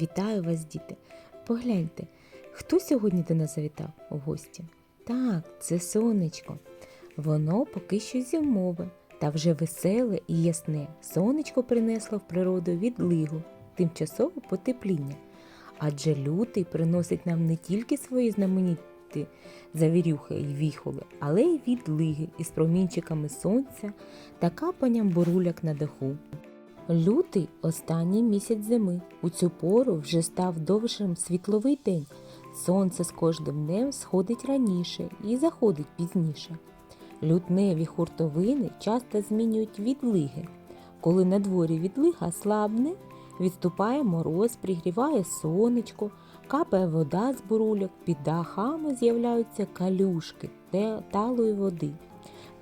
Вітаю вас, діти! Погляньте, хто сьогодні до нас завітав у гості? Так, це сонечко. Воно поки що зимове, та вже веселе і ясне. Сонечко принесло в природу відлигу, тимчасове потепління. Адже лютий приносить нам не тільки свої знамениті завірюхи й віхоли, але й відлиги із промінчиками сонця та капанням буруляк на даху. Лютий останній місяць зими. У цю пору вже став довшим світловий день. Сонце з кожним днем сходить раніше і заходить пізніше. Лютневі хуртовини часто змінюють відлиги. Коли на дворі відлига слабне, відступає мороз, пригріває сонечко, капає вода з буруляк, під дахами з'являються калюшки та талої води.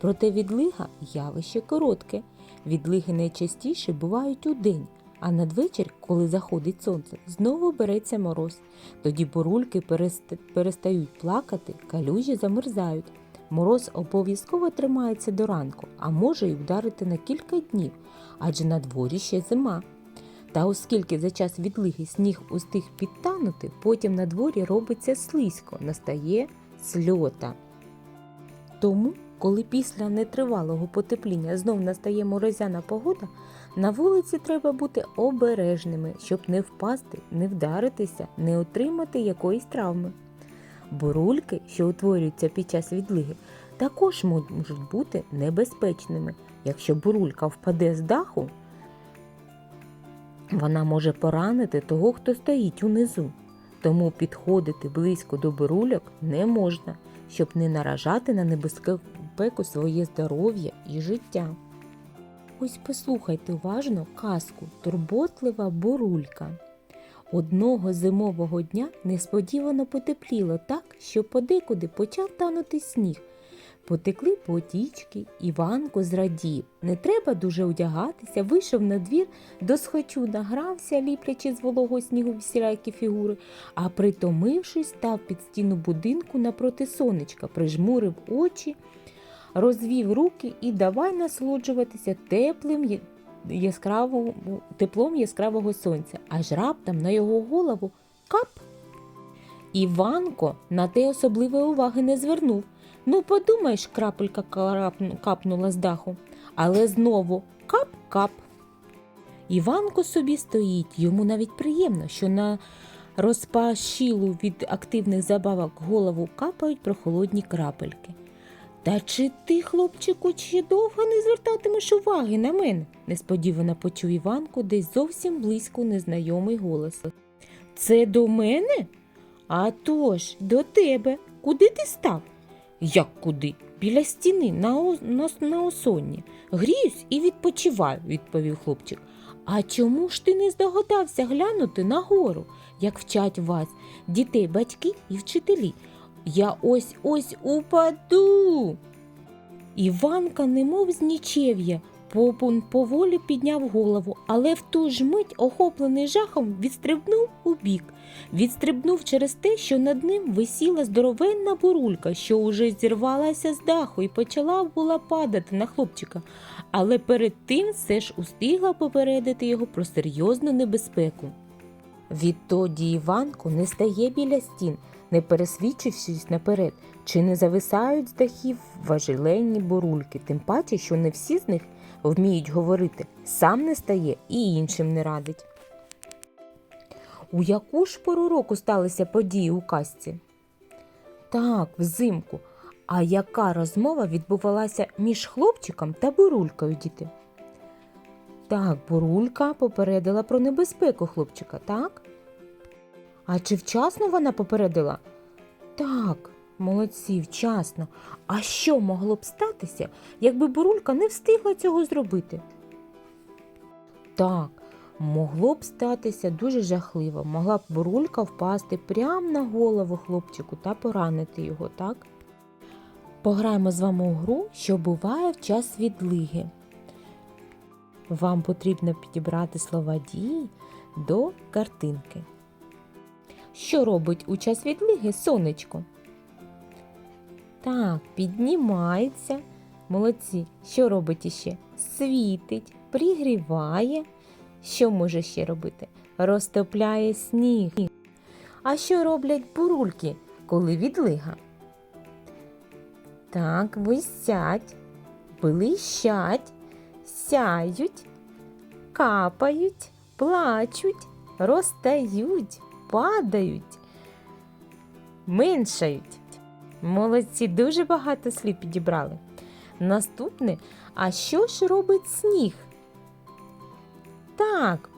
Проте відлига явище коротке. Відлиги найчастіше бувають у день, а надвечір, коли заходить сонце, знову береться мороз. Тоді бурульки перестають плакати, калюжі замерзають. Мороз обов'язково тримається до ранку, а може й вдарити на кілька днів, адже на дворі ще зима. Та оскільки за час відлиги сніг устиг підтанути, потім на дворі робиться слизько, настає сльота. Тому, коли після нетривалого потепління знов настає морозяна погода, на вулиці треба бути обережними, щоб не впасти, не вдаритися, не отримати якоїсь травми. Бурульки, що утворюються під час відлиги, також можуть бути небезпечними. Якщо бурулька впаде з даху, вона може поранити того, хто стоїть унизу. Тому підходити близько до бурульок не можна, щоб не наражати на небезпеку своє здоров'я і життя. Ось послухайте уважно казку Турботлива бурулька. Одного зимового дня несподівано потепліло так, що подекуди почав танути сніг. Потекли потічки, Іванко зрадів. Не треба дуже одягатися, вийшов на двір, досхочу награвся, ліплячи з вологого снігу всілякі фігури, а притомившись, став під стіну будинку напроти сонечка, прижмурив очі, розвів руки і давай насолоджуватися теплим я- яскравого, теплом яскравого сонця. Аж раптом на його голову кап. Іванко на те особливої уваги не звернув. Ну, подумаєш, крапелька капнула з даху, але знову кап-кап. Іванко собі стоїть, йому навіть приємно, що на розпашілу від активних забавок голову капають прохолодні крапельки. Та чи ти, хлопчику, чи довго не звертатимеш уваги на мене? несподівано почув Іванко десь зовсім близько незнайомий голос. Це до мене? А тож, до тебе. Куди ти став? Як куди? Біля стіни на, о- на осонні. Гріюсь і відпочиваю, відповів хлопчик. А чому ж ти не здогадався глянути нагору, як вчать вас дітей, батьки і вчителі? Я ось ось упаду. Іванка, немов з нічев'я, попун поволі підняв голову, але в ту ж мить, охоплений жахом, відстрибнув у бік. Відстрибнув через те, що над ним висіла здоровенна бурулька, що уже зірвалася з даху і почала була падати на хлопчика. Але перед тим все ж устигла попередити його про серйозну небезпеку. Відтоді Іванко не стає біля стін, не пересвідчившись наперед, чи не зависають з дахів важеленні бурульки, тим паче, що не всі з них вміють говорити, сам не стає і іншим не радить. У яку ж пору року сталися події у казці? Так, взимку. А яка розмова відбувалася між хлопчиком та бурулькою, діти? Так, бурулька попередила про небезпеку хлопчика, так? А чи вчасно вона попередила? Так, молодці, вчасно. А що могло б статися, якби бурулька не встигла цього зробити? Так, могло б статися дуже жахливо. Могла б бурулька впасти прямо на голову хлопчику та поранити його, так? Пограємо з вами у гру, що буває в час відлиги. Вам потрібно підібрати слова дії до картинки. Що робить у час відлиги сонечко? Так, піднімається. Молодці. Що робить іще? Світить, пригріває. Що може ще робити? розтопляє сніг. А що роблять бурульки, коли відлига? Так, висять, блищать, сяють, капають, плачуть, розтають, падають, меншають. Молодці, дуже багато слів підібрали. Наступне, а що ж робить сніг? Так,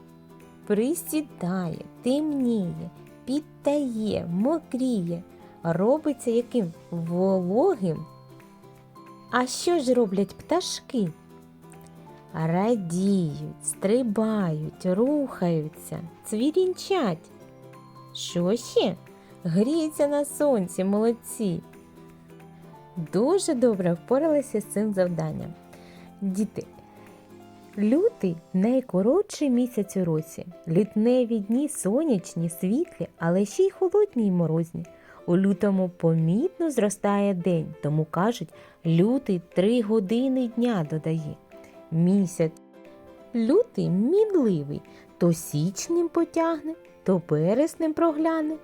присідає, темніє, підтає, мокріє, робиться яким вологим. А що ж роблять пташки? Радіють, стрибають, рухаються, цвірінчать. Що ще? Гріються на сонці, молодці. Дуже добре впоралися з цим завданням. Діти, лютий найкоротший місяць у році. Літневі дні сонячні, світлі, але ще й холодні й морозні. У лютому помітно зростає день, тому кажуть, лютий три години дня додає. Місяць. Лютий мідливий, то січнем потягне, то береснем прогляне.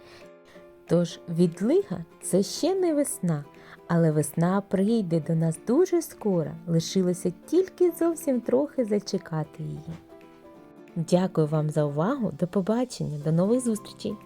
Тож відлига це ще не весна, але весна прийде до нас дуже скоро. Лишилося тільки зовсім трохи зачекати її. Дякую вам за увагу. До побачення, до нових зустрічей!